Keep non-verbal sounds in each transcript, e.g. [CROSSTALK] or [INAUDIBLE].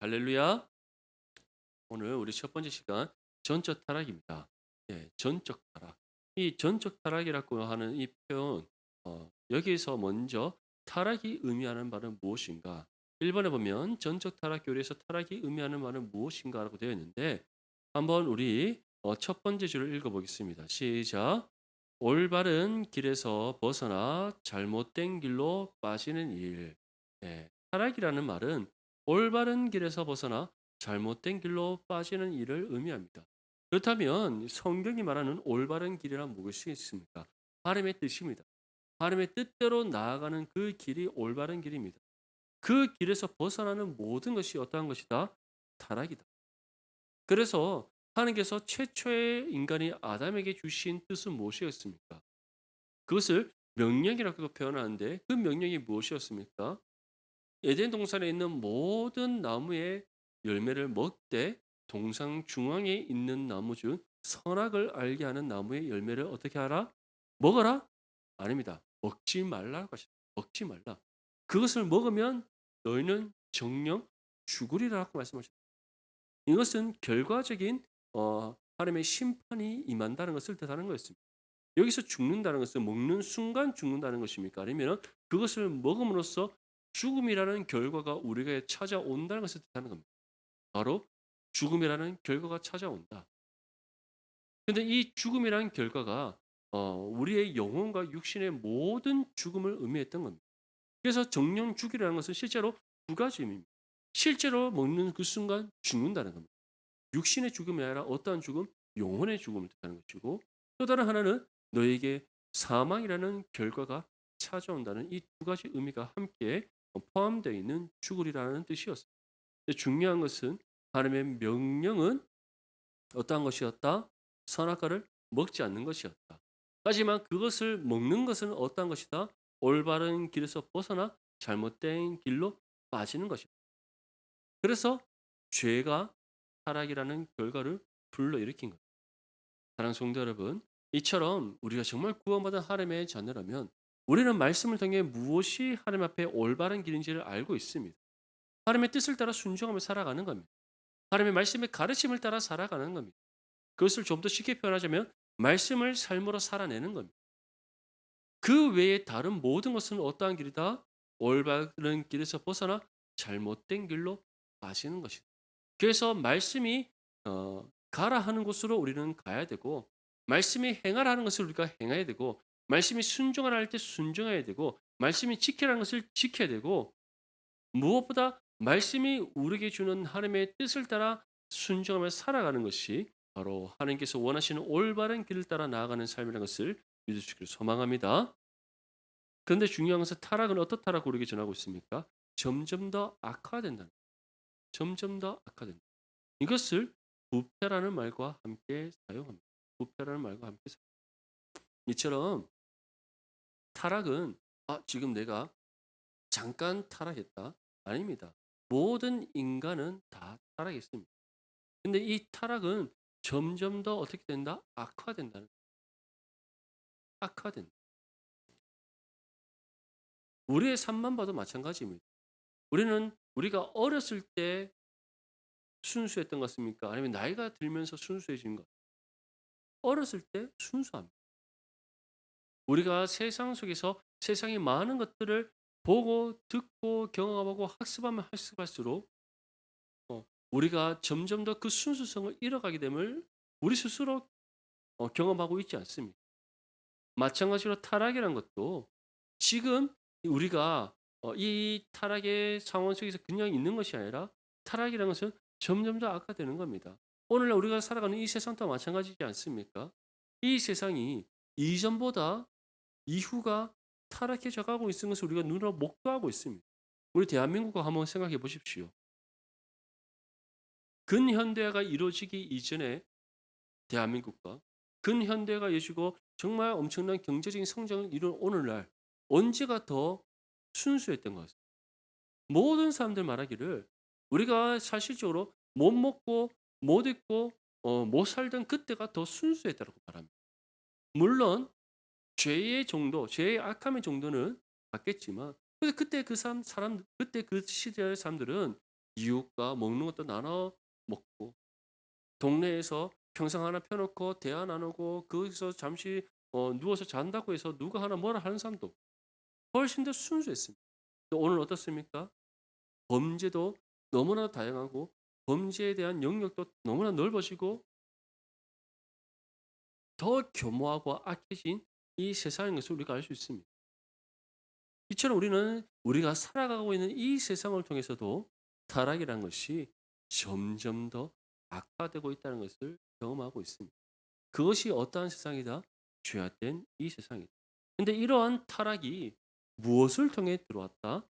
할렐루야. 오늘 우리 첫 번째 시간 전적 타락입니다. 예, 전적 타락. 이 전적 타락이라고 하는 이 표현 어, 여기에서 먼저 타락이 의미하는 바는 무엇인가? 1번에 보면 전적 타락 교리에서 타락이 의미하는 바는 무엇인가라고 되어 있는데 한번 우리 어, 첫 번째 줄을 읽어 보겠습니다. 시작. 올바른 길에서 벗어나 잘못된 길로 빠지는 일. 예, 타락이라는 말은 올바른 길에서 벗어나 잘못된 길로 빠지는 일을 의미합니다. 그렇다면 성경이 말하는 올바른 길이란 무엇이 있습니까? 하나님의 뜻입니다. 하나님의 뜻대로 나아가는 그 길이 올바른 길입니다. 그 길에서 벗어나는 모든 것이 어떠한 것이다? 타락이다. 그래서 하나님께서 최초의 인간이 아담에게 주신 뜻은 무엇이었습니까? 그것을 명령이라고 표현하는데 그 명령이 무엇이었습니까? 에덴 동산에 있는 모든 나무의 열매를 먹되 동상 중앙에 있는 나무 중 선악을 알게 하는 나무의 열매를 어떻게 하라? 먹어라? 아닙니다. 먹지 말라고 하셨다. 먹지 말라. 그것을 먹으면 너희는 정령 죽으리라고 말씀하셨다. 이것은 결과적인 어, 하나님의 심판이 임한다는 것을 뜻하는 것입니다. 여기서 죽는다는 것은 먹는 순간 죽는다는 것입니까? 아니면 그것을 먹음으로써 죽음이라는 결과가 우리에게 찾아온다는 것을 뜻하는 겁니다. 바로 죽음이라는 결과가 찾아온다. 근데 이 죽음이라는 결과가 어, 우리의 영혼과 육신의 모든 죽음을 의미했던 겁니다. 그래서 정령 죽이라는 것은 실제로 두 가지 의미입니다. 실제로 먹는 그 순간 죽는다는 겁니다. 육신의 죽음이 아니라 어떠한 죽음? 영혼의 죽음을 뜻하는 것이고 또 다른 하나는 너에게 사망이라는 결과가 찾아온다는 이 두 가지 의미가 함께 포함되어 있는 죽으리라는 뜻이었습니다. 중요한 것은 하나님의 명령은 어떠한 것이었다? 선악과를 먹지 않는 것이었다. 하지만 그것을 먹는 것은 어떠한 것이다? 올바른 길에서 벗어나 잘못된 길로 빠지는 것이다. 그래서 죄가 타락이라는 결과를 불러일으킨 것. 사랑하는 성도 여러분, 이처럼 우리가 정말 구원받은 하나님의 자녀라면 우리는 말씀을 통해 무엇이 하나님 앞에 올바른 길인지를 알고 있습니다. 하나님의 뜻을 따라 순종하며 살아가는 겁니다. 하나님의 말씀의 가르침을 따라 살아가는 겁니다. 그것을 좀 더 쉽게 표현하자면 말씀을 삶으로 살아내는 겁니다. 그 외에 다른 모든 것은 어떠한 길이다? 올바른 길에서 벗어나 잘못된 길로 빠지는 것이다. 그래서 말씀이 어, 가라 하는 곳으로 우리는 가야 되고 말씀이 행하라 하는 것을 우리가 행해야 되고 말씀이 순종하라 할 때 순종해야 되고 말씀이 지키라는 것을 지켜야 되고 무엇보다 말씀이 우리에게 주는 하나님의 뜻을 따라 순종하며 살아가는 것이 바로 하나님께서 원하시는 올바른 길을 따라 나아가는 삶이라는 것을 있기를 소망합니다. 그런데 중요한 것은 타락은 어떻다라고 우리에게 전하고 있습니까? 점점 더 악화된다. 점점 더 악화된다. 이것을 부패라는 말과 함께 사용합니다. 부패라는 말과 함께 사용합니다. 이처럼 타락은 아 지금 내가 잠깐 타락했다. 아닙니다. 모든 인간은 다 타락했습니다. 근데 이 타락은 점점 더 어떻게 된다? 악화된다는 악화된다. 우리의 삶만 봐도 마찬가지입니다. 우리는 우리가 어렸을 때 순수했던 것 같습니까? 아니면 나이가 들면서 순수해진 것? 어렸을 때 순수합니다. 우리가 세상 속에서 세상의 많은 것들을 보고 듣고 경험하고 학습하면 학습할수록 어, 우리가 점점 더 그 순수성을 잃어가게 됨을 우리 스스로 어, 경험하고 있지 않습니까? 마찬가지로 타락이란 것도 지금 우리가 어, 이 타락의 상황 속에서 그냥 있는 것이 아니라 타락이라는 것은 점점 더 악화되는 겁니다. 오늘날 우리가 살아가는 이 세상도 마찬가지지 않습니까? 이 세상이 이전보다 이후가 타락해져 가고 있는 것을 우리가 눈으로 목도하고 있습니다. 우리 대한민국과 한번 생각해 보십시오. 근현대화가 이루어지기 이전에 대한민국과 근현대화가 이루어지고 정말 엄청난 경제적인 성장을 이룬 오늘날 언제가 더 순수했던 것. 모든 사람들 말하기를 우리가 사실적으로 못 먹고 못 입고 어, 못 살던 그때가 더 순수했다고 말합니다. 물론 죄의 정도, 죄의 악함의 정도는 같겠지만 그래서 그때 그 사람, 사람 그때 그 시대의 사람들은 이웃과 먹는 것도 나눠 먹고 동네에서 평상 하나 펴놓고 대화 나누고 거기서 잠시 어, 누워서 잔다고 해서 누가 하나 뭐라 하는 사람도 훨씬 더 순수했습니다. 또 오늘 어떻습니까? 범죄도 너무나 다양하고 범죄에 대한 영역도 너무나 넓어지고 더 교모하고 악해진 이 세상인 것을 우리가 알 수 있습니다. 이처럼 우리는 우리가 살아가고 있는 이 세상을 통해서도 타락이라는 것이 점점 더 악화되고 있다는 것을 경험하고 있습니다. 그것이 어떠한 세상이다? 죄악된 이 세상이다. 근데 이러한 타락이 무엇을 통해 들어왔다?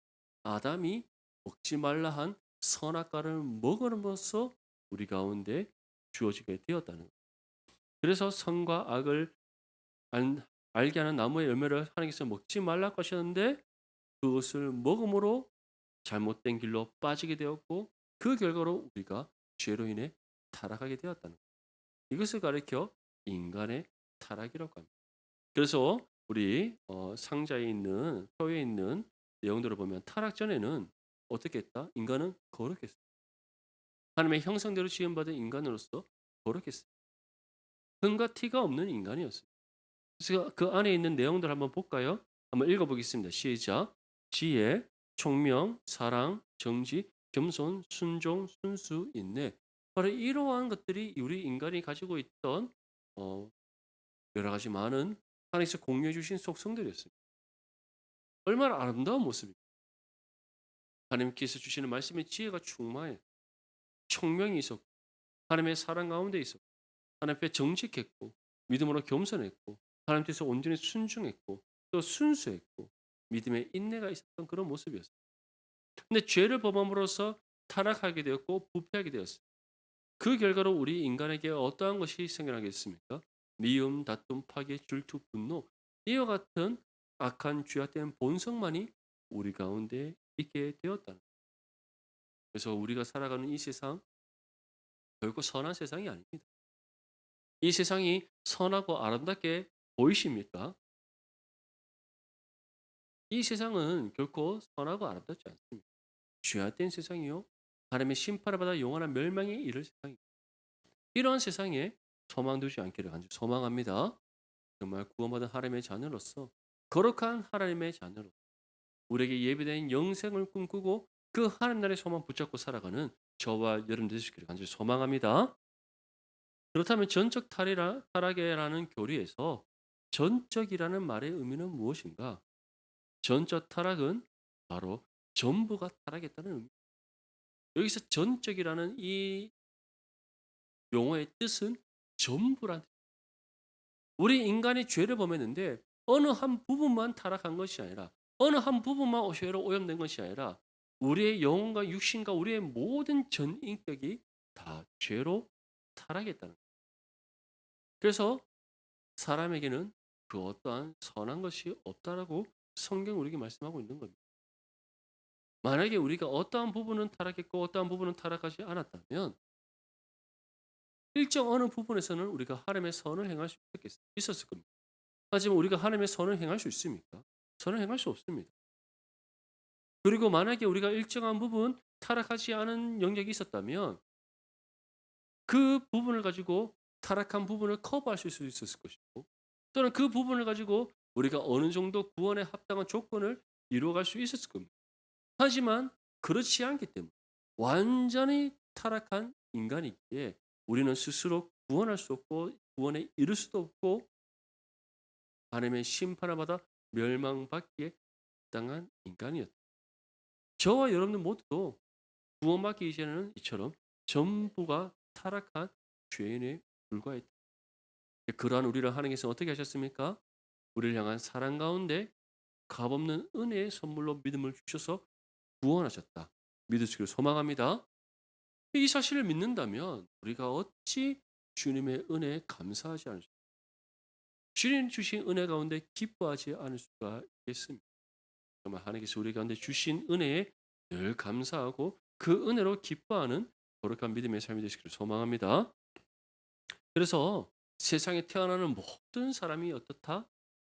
아담이 먹지 말라 한 선악과를 먹음으로써 우리 가운데 주어지게 되었다는 것. 그래서 선과 악을 알, 알게 하는 나무의 열매를 하나님께서 먹지 말라고 하셨는데 그것을 먹음으로 잘못된 길로 빠지게 되었고 그 결과로 우리가 죄로 인해 타락하게 되었다는 것. 이것을 가리켜 인간의 타락이라고 합니다. 그래서 우리 어, 상자에 있는 표에 있는 내용들을 보면 타락 전에는 어떻게 했다? 인간은 거룩했어. 하나님의 형상대로 지음받은 인간으로서 거룩했어. 흠과 티가 없는 인간이었어요. 그래서 그 안에 있는 내용들 한번 볼까요? 한번 읽어보겠습니다. 시작. 지혜, 총명, 사랑, 정지, 겸손, 순종, 순수, 인내. 바로 이러한 것들이 우리 인간이 가지고 있던 어, 여러 가지 많은 하나님께서 공유해 주신 속성들이었습니다. 얼마나 아름다운 모습입니까? 하나님께서 주시는 말씀의 지혜가 충만해. 총명이 있었고 하나님의 사랑 가운데 있었고 하나님 앞에 정직했고 믿음으로 겸손했고 하나님께서 온전히 순종했고 또 순수했고 믿음의 인내가 있었던 그런 모습이었어요. 근데 죄를 범함으로써 타락하게 되었고 부패하게 되었어요. 그 결과로 우리 인간에게 어떠한 것이 생겨나겠습니까? 미움, 다툼, 파괴, 질투, 분노 이와 같은 악한 죄악된 본성만이 우리 가운데 있게 되었다는 거예요. 그래서 우리가 살아가는 이 세상 결코 선한 세상이 아닙니다. 이 세상이 선하고 아름답게 보이십니까? 이 세상은 결코 선하고 아름답지 않습니다. 죄악된 세상이요. 하나님의 심판을 받아 영원한 멸망에 이를 세상입니다. 이러한 세상에 소망 두지 않기를 간절히 소망합니다. 정말 구원받은 하나님의 자녀로서 거룩한 하나님의 자녀로 우리에게 예비된 영생을 꿈꾸고 그 하나님 나라의 소망 붙잡고 살아가는 저와 여러분 되시기를 간절히 소망합니다. 그렇다면 전적 타락이라는 교리에서 전적이라는 말의 의미는 무엇인가? 전적 타락은 바로 전부가 타락했다는 의미. 여기서 전적이라는 이 용어의 뜻은 전부란 우리 인간이 죄를 범했는데 어느 한 부분만 타락한 것이 아니라 어느 한 부분만 죄로 오염된 것이 아니라 우리의 영혼과 육신과 우리의 모든 전 인격이 다 죄로 타락했다는 거예요. 그래서 사람에게는 그 어떠한 선한 것이 없다라고 성경 우리에게 말씀하고 있는 겁니다. 만약에 우리가 어떠한 부분은 타락했고 어떠한 부분은 타락하지 않았다면 일정 어느 부분에서는 우리가 하나님의 선을 행할 수 있었을 겁니다. 하지만 우리가 하나님의 선을 행할 수 있습니까? 선을 행할 수 없습니다. 그리고 만약에 우리가 일정한 부분 타락하지 않은 영역이 있었다면 그 부분을 가지고 타락한 부분을 커버할 수 있었을 것이고 또는 그 부분을 가지고 우리가 어느 정도 구원에 합당한 조건을 이루어갈 수 있었을 겁니다. 하지만 그렇지 않기 때문에 완전히 타락한 인간이기에 우리는 스스로 구원할 수 없고 구원에 이를 수도 없고 하나님의 심판을 받아 멸망받기에 합당한 인간이었다. 저와 여러분들 모두도 구원받기 이전에는 이처럼 전부가 타락한 죄인에 불과했다. 그러한 우리를 하나님께서 어떻게 하셨습니까? 우리를 향한 사랑 가운데 값없는 은혜의 선물로 믿음을 주셔서 구원하셨다. 있기를 소망합니다. 이 사실을 믿는다면 우리가 어찌 주님의 은혜에 감사하지 않을 수 주님 주신 은혜 가운데 기뻐하지 않을 수가 있겠습니까? 정말 하나님께서 우리 가운데 주신 은혜에 늘 감사하고 그 은혜로 기뻐하는 거룩한 믿음의 삶이 되시기를 소망합니다. 그래서 세상에 태어나는 모든 사람이 어떻다?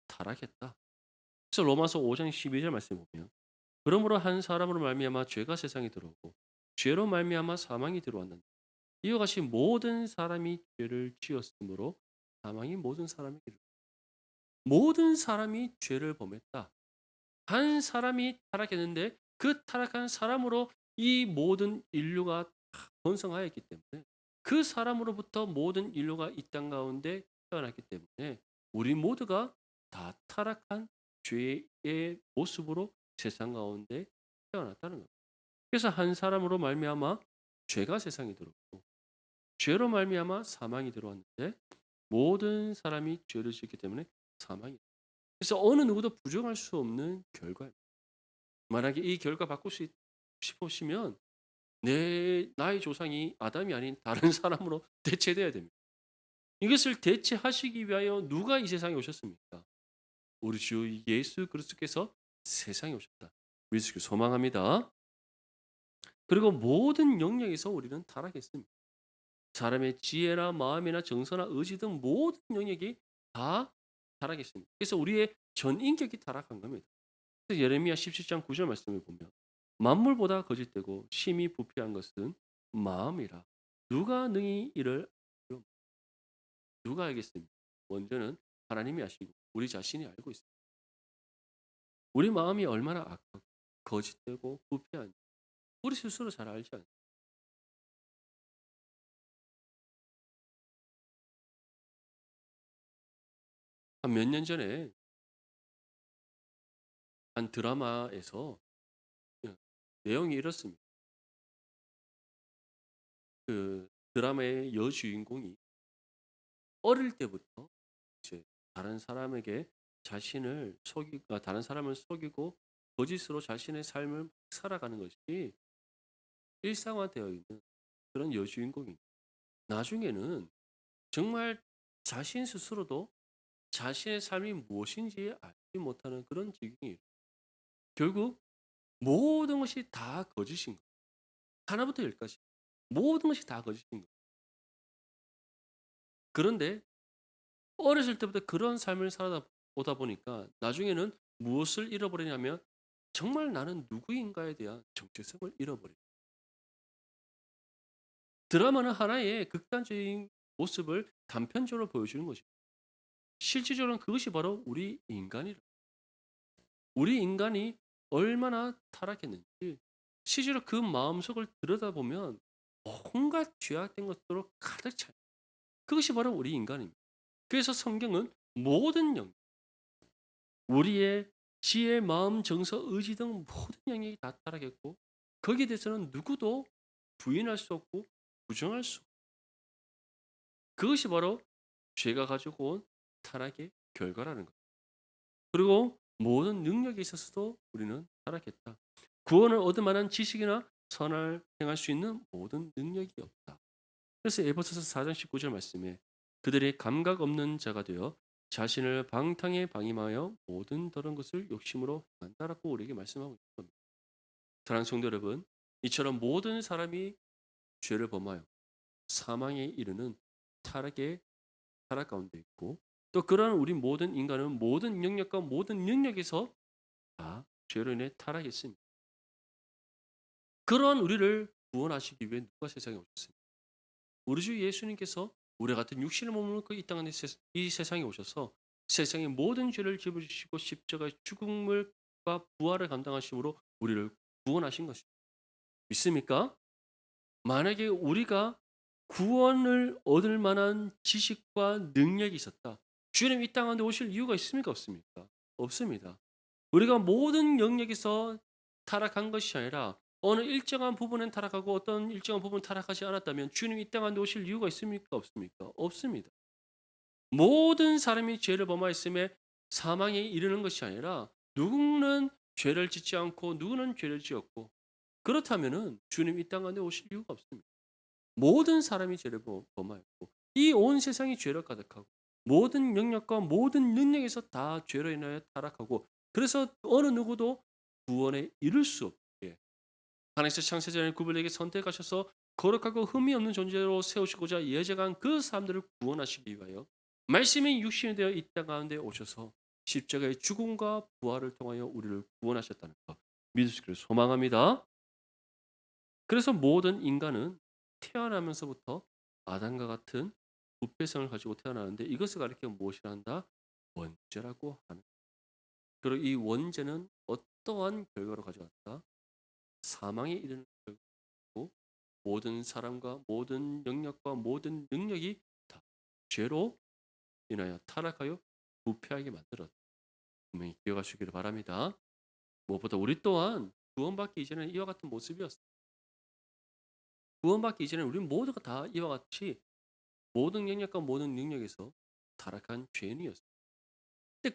타락했다. 그래서 로마서 5장 12절 말씀 보면 그러므로 한 사람으로 말미암아 죄가 세상에 들어오고 죄로 말미암아 사망이 들어왔는데 이와 같이 모든 사람이 죄를 지었으므로 사망이 모든 사람에게. 모든 사람이 죄를 범했다. 한 사람이 타락했는데 그 타락한 사람으로 이 모든 인류가 다 번성하였기 때문에 그 사람으로부터 모든 인류가 이 땅 가운데 태어났기 때문에 우리 모두가 다 타락한 죄의 모습으로 세상 가운데 태어났다는 겁니다. 그래서 한 사람으로 말미암아 죄가 세상에 들어왔고 죄로 말미암아 사망이 들어왔는데 모든 사람이 죄를 짓기 때문에 사망이 그래서 어느 누구도 부정할 수 없는 결과입니다. 만약에 이 결과 바꿀 수 있- 싶으시면 내 나의 조상이 아담이 아닌 다른 사람으로 [LAUGHS] 대체돼야 됩니다. 이것을 대체하시기 위하여 누가 이 세상에 오셨습니까? 우리 주 예수 그리스도께서 세상에 오셨다. 믿으시길 소망합니다. 그리고 모든 영역에서 우리는 타락했습니다. 사람의 지혜나 마음이나 정서나 의지 등 모든 영역이 다 타락했습니다. 그래서 우리의 전 인격이 타락한 겁니다. 예레미야 17장 9절 말씀을 보면 만물보다 거짓되고 심히 부패한 것은 마음이라 누가 능히 이를? 누가 알겠습니까? 먼저는 하나님이 아시고 우리 자신이 알고 있습니다. 우리 마음이 얼마나 악하고 거짓되고 부패한지 우리 스스로 잘 알지 않습니까? 한 몇 년 전에 한 드라마에서 예, 내용이 이렇습니다. 그 드라마의 여주인공이 어릴 때부터 이제 다른 사람에게 자신을 속이 아, 다른 사람을 속이고 거짓으로 자신의 삶을 살아가는 것이 일상화되어 있는 그런 여주인공입니다. 나중에는 정말 자신 스스로도 자신의 삶이 무엇인지 알지 못하는 그런 지경이 결국 모든 것이 다 거짓인 거예요. 하나부터 열까지 모든 것이 다 거짓인 거예요. 그런데 어렸을 때부터 그런 삶을 살아다 오다 보니까 나중에는 무엇을 잃어버리냐면 정말 나는 누구인가에 대한 정체성을 잃어버려요. 드라마는 하나의 극단적인 모습을 단편적으로 보여주는 것입니다. 실질적으로는 그것이 바로 우리 인간이라. 우리 인간이 얼마나 타락했는지 실제로 그 마음속을 들여다보면 온갖 죄악된 것으로 가득 차. 그것이 바로 우리 인간입니다. 그래서 성경은 모든 영, 우리의 지혜, 마음, 정서, 의지 등 모든 영역이 다 타락했고 거기에 대해서는 누구도 부인할 수 없고 부정할 수 그것이 바로 죄가 가지고 온 타락의 결과라는 것. 그리고 모든 능력에 있어서도 우리는 타락했다. 구원을 얻을 만한 지식이나 선을 행할 수 있는 모든 능력이 없다. 그래서 에베소서 4장 19절 말씀에 그들이 감각 없는 자가 되어 자신을 방탕에 방임하여 모든 더러운 것을 욕심으로 한다라고 우리에게 말씀하고 있는 겁니다. 사랑하는 성도 여러분, 이처럼 모든 사람이 죄를 범하여 사망에 이르는 타락의 타락 가운데 있고 또 그러한 우리 모든 인간은 모든 영역과 모든 능력에서 다 죄로 인해 타락했습니다. 그러한 우리를 구원하시기 위해 누가 세상에 오셨습니까? 우리 주 예수님께서 우리 같은 육신을 머물고 이 땅에 이 세상에 오셔서 세상의 모든 죄를 짚으시고 십자가의 죽음을과 부활을 감당하심으로 우리를 구원하신 것입니다. 믿습니까? 만약에 우리가 구원을 얻을 만한 지식과 능력이 있었다. 주님 이 땅에 오실 이유가 있습니까? 없습니까? 없습니다. 우리가 모든 영역에서 타락한 것이 아니라 어느 일정한 부분은 타락하고 어떤 일정한 부분은 타락하지 않았다면 주님 이 땅에 오실 이유가 있습니까? 없습니까? 없습니다. 모든 사람이 죄를 범하였음에 사망에 이르는 것이 아니라 누구는 죄를 짓지 않고 누구는 죄를 지었고 그렇다면은 주님 이 땅 가운데 오실 이유가 없습니다. 모든 사람이 죄를 범하였고 이 온 세상이 죄로 가득하고 모든 영역과 모든 능력에서 다 죄로 인하여 타락하고 그래서 어느 누구도 구원에 이를 수 없게 하나님께서 창세전에 구별에게 선택하셔서 거룩하고 흠이 없는 존재로 세우시고자 예정한 그 사람들을 구원하시기 위하여 말씀이 육신이 되어 이 땅 가운데 오셔서 십자가의 죽음과 부활을 통하여 우리를 구원하셨다는 것 믿으시기를 소망합니다. 그래서 모든 인간은 태어나면서부터 아담과 같은 부패성을 가지고 태어나는데 이것을 가리켜 무엇이라 한다? 원죄라고 하는. 그리고 이 원죄는 어떠한 결과로 가져왔다? 사망에 이르는 결과고 모든 사람과 모든 영역과 모든 능력이 다 죄로 인하여 타락하여 부패하게 만들었다. 분명히 기억하시기를 바랍니다. 무엇보다 우리 또한 구원받기 이전에는 이와 같은 모습이었어요. 구원받기 이전에 우리 모두가 다 이와 같이 모든 영역과 모든 능력에서 타락한 죄인이었어요.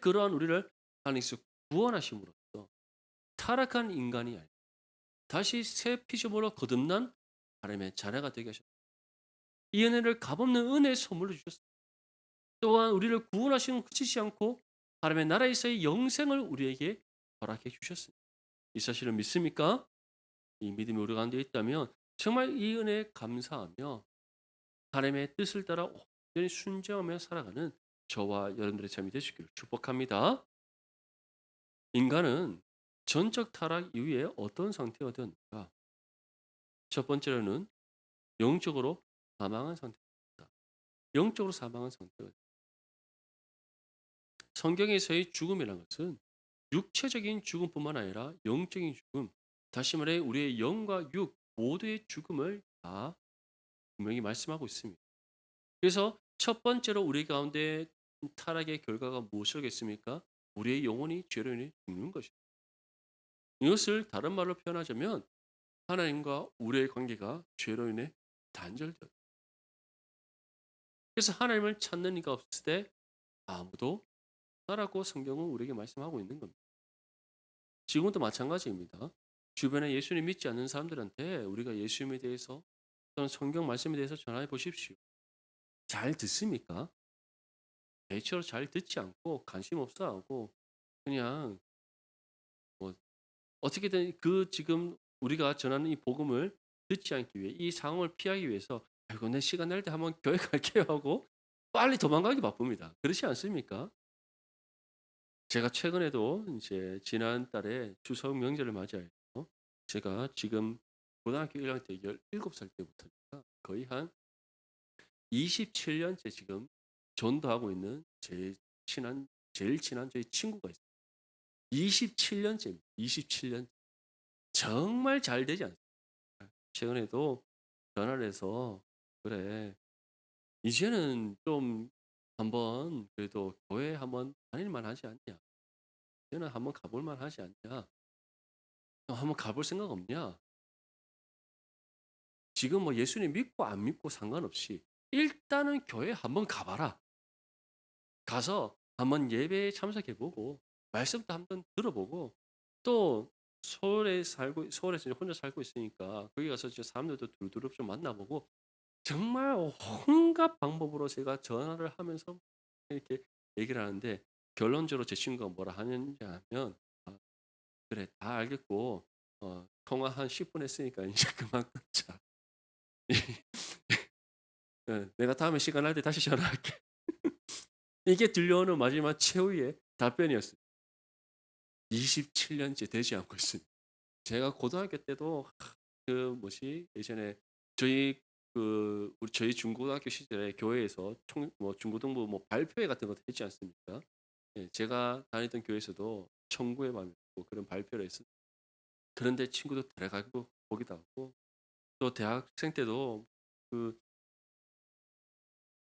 그러한 우리를 하나님께서 구원하심으로써 타락한 인간이 아니라 다시 새 피조물로 거듭난 하나님의 자녀가 되게 하셨다. 이 은혜를 값없는 은혜의 선물로 주셨습니다. 또한 우리를 구원하시는 그치지 않고 하나님의 나라에서의 영생을 우리에게 허락해 주셨습니다. 이 사실을 믿습니까? 이 믿음이 우리 가운데 있다면 정말 이 은혜에 감사하며 하나님의 뜻을 따라 온전히 순종하며 살아가는 저와 여러분들의 삶이 되시기를 축복합니다. 인간은 전적 타락 이후에 어떤 상태가 되었는가? 첫 번째로는 영적으로 사망한 상태입니다. 영적으로 사망한 상태가 성경에서의 죽음이라는 것은 육체적인 죽음뿐만 아니라 영적인 죽음, 다시 말해 우리의 영과 육 모두의 죽음을 다 분명히 말씀하고 있습니다. 그래서 첫 번째로 우리 가운데 타락의 결과가 무엇이겠습니까? 우리의 영혼이 죄로 인해 죽는 것입니다. 이것을 다른 말로 표현하자면 하나님과 우리의 관계가 죄로 인해 단절되었다. 그래서 하나님을 찾는 이가 없을 때 아무도 없다라고 성경은 우리에게 말씀하고 있는 겁니다. 지금도 마찬가지입니다. 주변에 예수님 믿지 않는 사람들한테 우리가 예수님에 대해서 또는 성경 말씀에 대해서 전화해 보십시오. 잘 듣습니까? 대체로 잘 듣지 않고 관심 없어 하고 그냥 뭐 어떻게든 그 지금 우리가 전하는 이 복음을 듣지 않기 위해 이 상황을 피하기 위해서 아이고 내 시간 날 때 한번 [LAUGHS] 교회 갈게요 하고 빨리 도망가기 바쁩니다. 그렇지 않습니까? 제가 최근에도 이제 지난달에 추석 명절을 맞이해서 제가 지금 고등학교 1학년 때 17살 때부터니까 거의 한 27년째 지금 전도하고 있는 제 친한 제일 친한 저희 친구가 있어요. 27년째입니다. 27년. 정말 잘 되지 않습니까? 최근에도 전화를 해서 그래 이제는 좀 한번 그래도 교회 한번 다닐 만 하지 않냐? 이제는 한번 가볼 만 하지 않냐? 한번 가볼 생각 없냐? 지금 뭐 예수님 믿고 안 믿고 상관없이 일단은 교회 한번 가봐라. 가서 한번 예배에 참석해보고 말씀도 한번 들어보고 또 서울에 살고 서울에서 혼자 살고 있으니까 거기 가서 사람들도 두루두루 좀 만나보고 정말 온갖 방법으로 제가 전화를 하면서 이렇게 얘기를 하는데 결론적으로 제 친구가 뭐라 하는지 하면 아, 그래 다 알겠고 어, 통화 한 10분 했으니까 [LAUGHS] 이제 그만 끊자. 네, 내가 다음에 시간 날 때 다시 전화할게. [LAUGHS] 이게 들려오는 마지막 최후의 답변이었어요. 27년째 되지 않고 있습니다. 제가 고등학교 때도 그 뭐지 예전에 저희 그 우리 저희 중고등학교 시절에 교회에서 총, 뭐 중고등부 뭐 발표회 같은 것도 했지 않습니까? 예, 제가 다니던 교회에서도 청구의 밤이고 그런 발표를 했습니다. 그런데 친구도 데려가고 보기도 하고 또 대학생 때도 그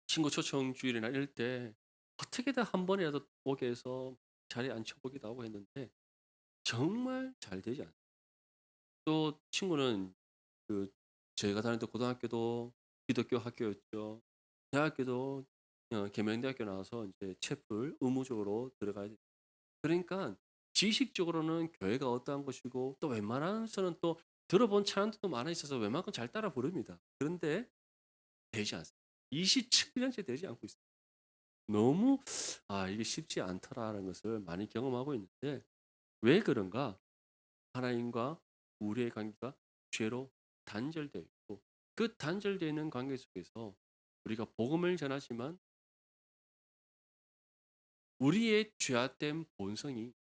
친구 초청 주일이나 이럴 때 어떻게든 한 번이라도 오게 해서 자리에 앉혀보기도 하고 했는데 정말 잘 되지 않아요. 또 친구는 그 제가 다니던 고등학교도 기독교 학교였죠. 대학교도 어, 계명대학교 나와서 이제 채플 의무적으로 들어가야 돼. 그러니까 지식적으로는 교회가 어떠한 것이고 또 웬만한 서는 또 들어본 찬양도 많아 있어서 웬만큼 잘 따라 부릅니다. 그런데 되지 않습니다. 27년째 되지 않고 있어요. 너무 아 이게 쉽지 않더라라는 것을 많이 경험하고 있는데 왜 그런가? 하나님과 우리의 관계가 죄로 단절되어 있고 그 단절되어 있는 관계 속에서 우리가 복음을 전하지만 우리의 죄악된 본성이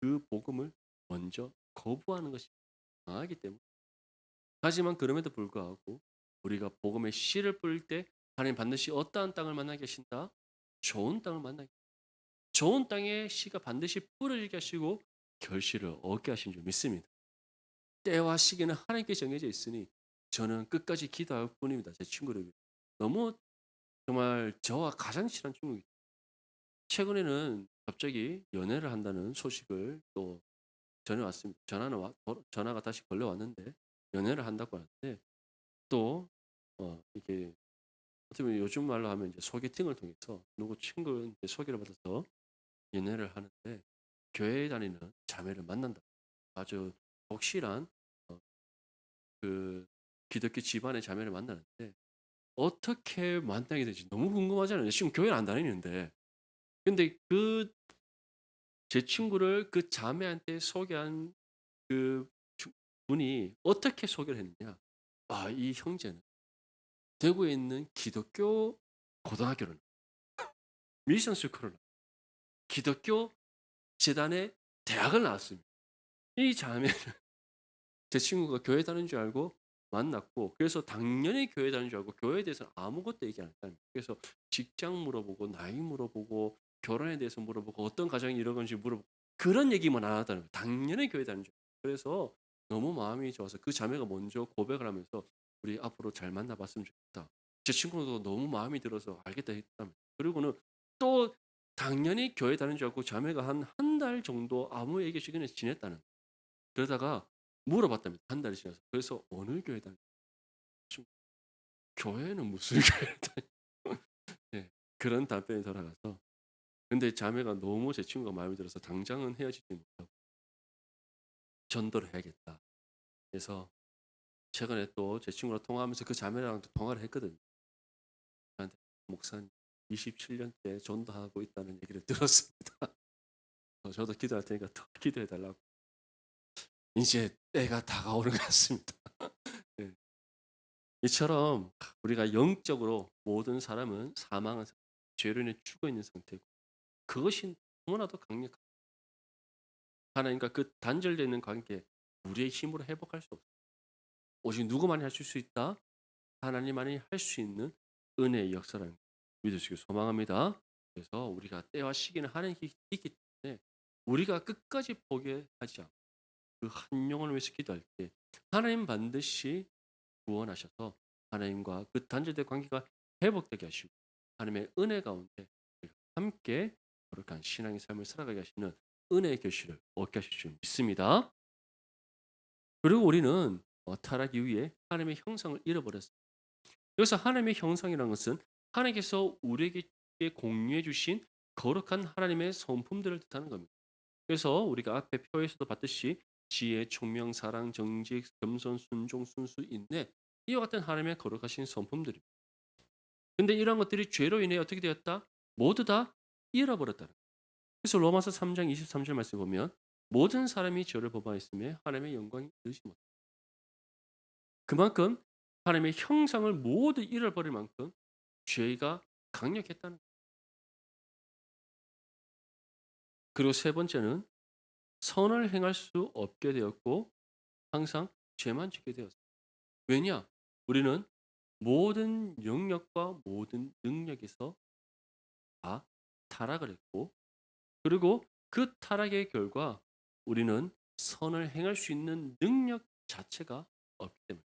그 복음을 먼저 거부하는 것이 강하기 때문에 하지만 그럼에도 불구하고 우리가 복음의 씨를 뿌릴 때 하나님 반드시 어떠한 땅을 만나게 하신다? 좋은 땅을 만나게 좋은 땅에 씨가 반드시 뿌려지게 하시고 결실을 얻게 하신 줄 믿습니다. 때와 시기는 하나님께 정해져 있으니 저는 끝까지 기도할 뿐입니다. 제 친구를 위해. 너무 정말 저와 가장 친한 친구이죠. 최근에는 갑자기 연애를 한다는 소식을 또 전해 왔습니다. 전화는 와, 어, 전화가 다시 걸려왔는데 연애를 한다고 하는데 또 어, 이게 어떻게 보면 요즘 말로 하면 이제 소개팅을 통해서 누구 친구한테 소개를 받아서 연애를 하는데 교회에 다니는 자매를 만난다. 아주 독실한 어, 그 기독교 집안의 자매를 만나는데 어떻게 만나게 될지 너무 궁금하잖아요. 지금 교회를 안 다니는데. 근데 그 제 친구를 그 자매한테 소개한 그 주- 분이 어떻게 소개를 했느냐? 아, 이 형제는 대구에 있는 기독교 고등학교를 미션 스쿨을 기독교 재단의 대학을 나왔습니다. 이 자매는 [LAUGHS] 제 친구가 교회 다니는 줄 알고 만났고 그래서 당연히 교회 다니는 줄 알고 교회에 대해서 아무것도 얘기 안 거예요. 그래서 직장 물어보고 나이 물어보고 결혼에 대해서 물어보고 어떤 가정이 이런 건지 물어보고 그런 얘기만 안 하다는 거예요. 당연히 교회 다니는 줄 알고. 그래서 너무 마음이 좋아서 그 자매가 먼저 고백을 하면서 우리 앞으로 잘 만나봤으면 좋겠다. 제 친구도 너무 마음이 들어서 알겠다 했다면 그리고는 또 당연히 교회 다니는 줄 알고 자매가 한 한 달 정도 아무 얘기 없이 그냥 지냈다는. 그러다가 물어봤답니다. 한 달이 지나서. 그래서 어느 교회 다니? 교회는 무슨 [LAUGHS] 교회를 다니? 네, 그런 답변이 돌아가서 근데 자매가 너무 제 친구가 마음에 들어서 당장은 헤어지지 못하고 전도를 해야겠다. 그래서 최근에 또 제 친구랑 통화하면서 그 자매랑 또 통화를 했거든요. 저한테 목사님 27년째 전도하고 있다는 얘기를 [LAUGHS] 들었습니다. 어, 저도 기도할 테니까 더 기도해 달라고. 이제 때가 다가오는 것 같습니다. [LAUGHS] 네. 이처럼 우리가 영적으로 모든 사람은 사망한 죄로 인해 죽어 있는 상태고 그것이 너무나도 강력한 하나님과 그 단절되어 있는 관계 우리의 힘으로 회복할 수 없어요. 오직 누구만이 할수 있다? 하나님만이 할 수 있는 은혜의 역사라는 걸 믿으시길 소망합니다. 그래서 우리가 때와 시기는 하나님께 있기 때문에 우리가 끝까지 포기하지 않고 그한 영혼을 위해서 기도할 때 하나님 반드시 구원하셔서 하나님과 그 단절된 관계가 회복되게 하시고 하나님의 은혜 가운데 함께 거룩한 신앙의 삶을 살아가게 하시는 은혜의 결실을 얻게 하실 줄 믿습니다. 그리고 우리는 어, 타락 이후에 하나님의 형상을 잃어버렸어요. 여기서 하나님의 형상이라는 것은 하나님께서 우리에게 공유해 주신 거룩한 하나님의 성품들을 뜻하는 겁니다. 그래서 우리가 앞에 표에서도 봤듯이 지혜, 총명, 사랑, 정직, 겸손, 순종, 순수, 인내 이와 같은 하나님의 거룩하신 성품들입니다. 근데 이런 것들이 죄로 인해 어떻게 되었다? 모두 다 잃어버렸다. 그래서 로마서 3장 23절 말씀 보면 모든 사람이 죄를 범하였음에 하나님의 영광이 이르지 못. 그만큼 하나님의 형상을 모두 잃어버릴 만큼 죄가 강력했다는 거예요. 그리고 세 번째는 선을 행할 수 없게 되었고 항상 죄만 짓게 되었어요. 왜냐? 우리는 모든 영역과 모든 능력에서 다 타락을 했고 그리고 그 타락의 결과 우리는 선을 행할 수 있는 능력 자체가 없기 때문에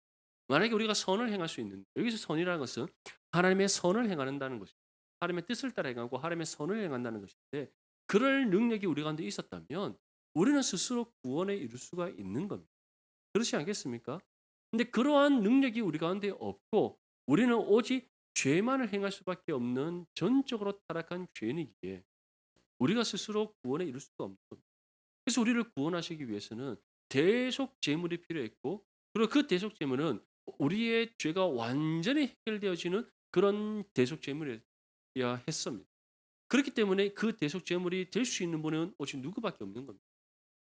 만약에 우리가 선을 행할 수 있는 여기서 선이라는 것은 하나님의 선을 행한다는 것이 하나님의 뜻을 따라 행하고 하나님의 선을 행한다는 것인데 그럴 능력이 우리 가운데 있었다면 우리는 스스로 구원에 이룰 수가 있는 겁니다. 그렇지 않겠습니까? 근데 그러한 능력이 우리 가운데 없고 우리는 오직 죄만을 행할 수밖에 없는 전적으로 타락한 죄인이기에 우리가 스스로 구원에 이룰 수가 없는 겁니다. 그래서 우리를 구원하시기 위해서는 대속 제물이 필요했고 그리고 그 대속 제물은 우리의 죄가 완전히 해결되어지는 그런 대속 제물이어야 했습니다. 그렇기 때문에 그 대속 제물이 될 수 있는 분은 오직 누구밖에 없는 겁니다.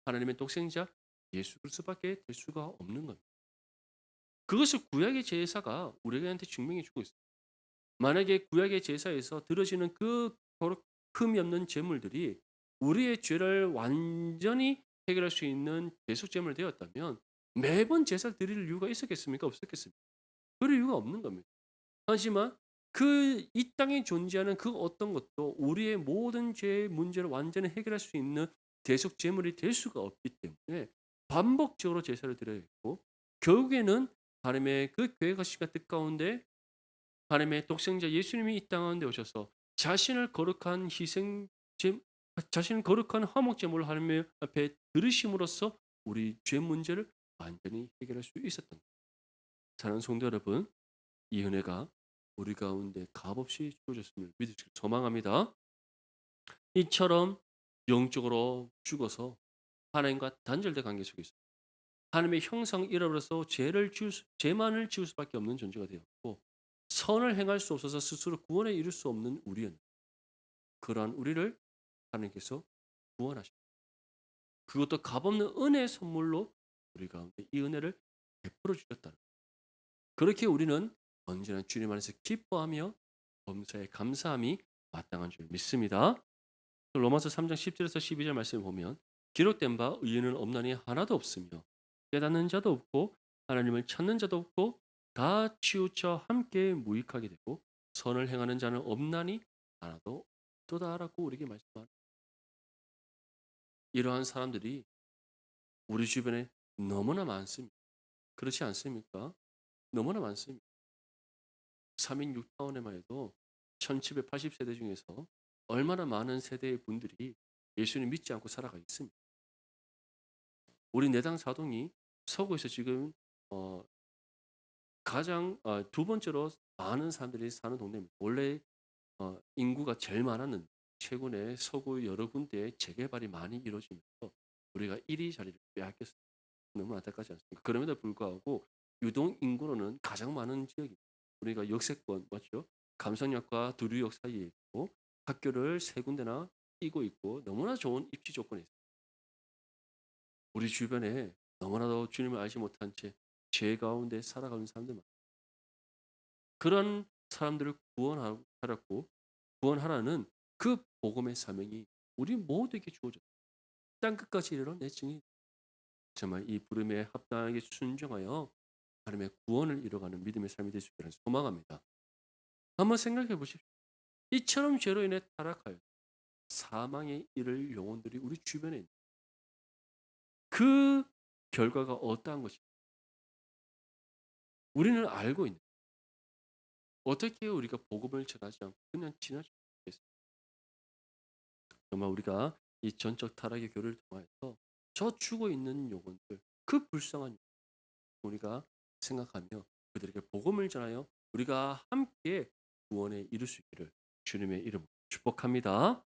하나님의 독생자 예수 그리스도밖에 될 수가 없는 겁니다. 그것을 구약의 제사가 우리한테 증명해 주고 있습니다. 만약에 구약의 제사에서 들어지는 그 흠이 없는 제물들이 우리의 죄를 완전히 해결할 수 있는 대속 제물 되었다면 매번 제사를 드릴 이유가 있었겠습니까? 없었겠습니까? 그럴 이유가 없는 겁니다. 하지만 그 이 땅에 존재하는 그 어떤 것도 우리의 모든 죄의 문제를 완전히 해결할 수 있는 대속 제물이 될 수가 없기 때문에 반복적으로 제사를 드려야 했고 결국에는 하나님의 그 계획하신 뜻 가운데 하나님의 독생자 예수님이 이 땅 가운데 오셔서 자신을 거룩한 희생 제 자신을 거룩한 화목 제물을 하나님 앞에 들으심으로써 우리 죄 문제를 완전히 해결할 수 있었던. 사랑하는 성도 여러분, 이 은혜가 우리 가운데 값없이 주어졌음을 믿으시길 소망합니다. 이처럼 영적으로 죽어서 하나님과 단절된 관계 속에 있어 하나님의 형상 잃어버려서 죄를 지을 수, 죄만을 지을 수밖에 없는 존재가 되었고 선을 행할 수 없어서 스스로 구원에 이룰 수 없는 우리는 그러한 우리를 하나님께서 구원하십니다. 그것도 값없는 은혜의 선물로 우리 가운데 이 은혜를 베풀어 거예요. 그렇게 우리는 언제나 주님 안에서 기뻐하며 범사에 감사함이 마땅한 줄 믿습니다. 로마서 3장 10절에서 12절 말씀을 보면 기록된 바 의인은 없나니 하나도 없으며 깨닫는 자도 없고 하나님을 찾는 자도 없고 다 치우쳐 함께 무익하게 되고 선을 행하는 자는 없나니 하나도 없도다라고 우리에게 말씀합니다. 이러한 사람들이 우리 주변에 너무나 많습니다. 그렇지 않습니까? 너무나 많습니다. 3인 6타운에만 해도 1780세대 중에서 얼마나 많은 세대의 분들이 예수님 믿지 않고 살아가 있습니다. 우리 내당 사동이 서구에서 지금 어, 가장 어, 두 번째로 많은 사람들이 사는 동네입니다. 원래 어, 인구가 제일 많았는데 최근에 서구 여러 군데에 재개발이 많이 이루어지면서 우리가 1위 자리를 빼앗겼습니다. 너무 안타깝지 않습니까? 그럼에도 불구하고 유동 인구로는 가장 많은 지역입니다. 우리가 역세권 맞죠? 감성역과 두류역 사이에 있고 학교를 세 군데나 끼고 있고 너무나 좋은 입지 조건이 있습니다. 우리 주변에 너무나도 주님을 알지 못한 채 죄 가운데 살아가는 사람들 많아요. 그런 사람들을 구원하라고 구원하라는 그 복음의 사명이 우리 모두에게 주어졌다. 땅 끝까지 이르러 내 증인. 정말 이 부름에 합당하게 순종하여 하나님의 구원을 이뤄가는 믿음의 삶이 될 수 있기를 소망합니다. 한번 생각해 보십시오. 이처럼 죄로 인해 타락하여 사망에 이를 영혼들이 우리 주변에 있는 그 결과가 어떠한 것이 우리는 알고 있는 어떻게 우리가 복음을 전하지 않고 그냥 지나치겠습니까? 정말 우리가 이 전적 타락의 교를 통하여서 저 죽어 있는 영혼들 그 불쌍한 우리가 생각하며 그들에게 복음을 전하여 우리가 함께 구원에 이룰 수 있기를 주님의 이름으로 축복합니다.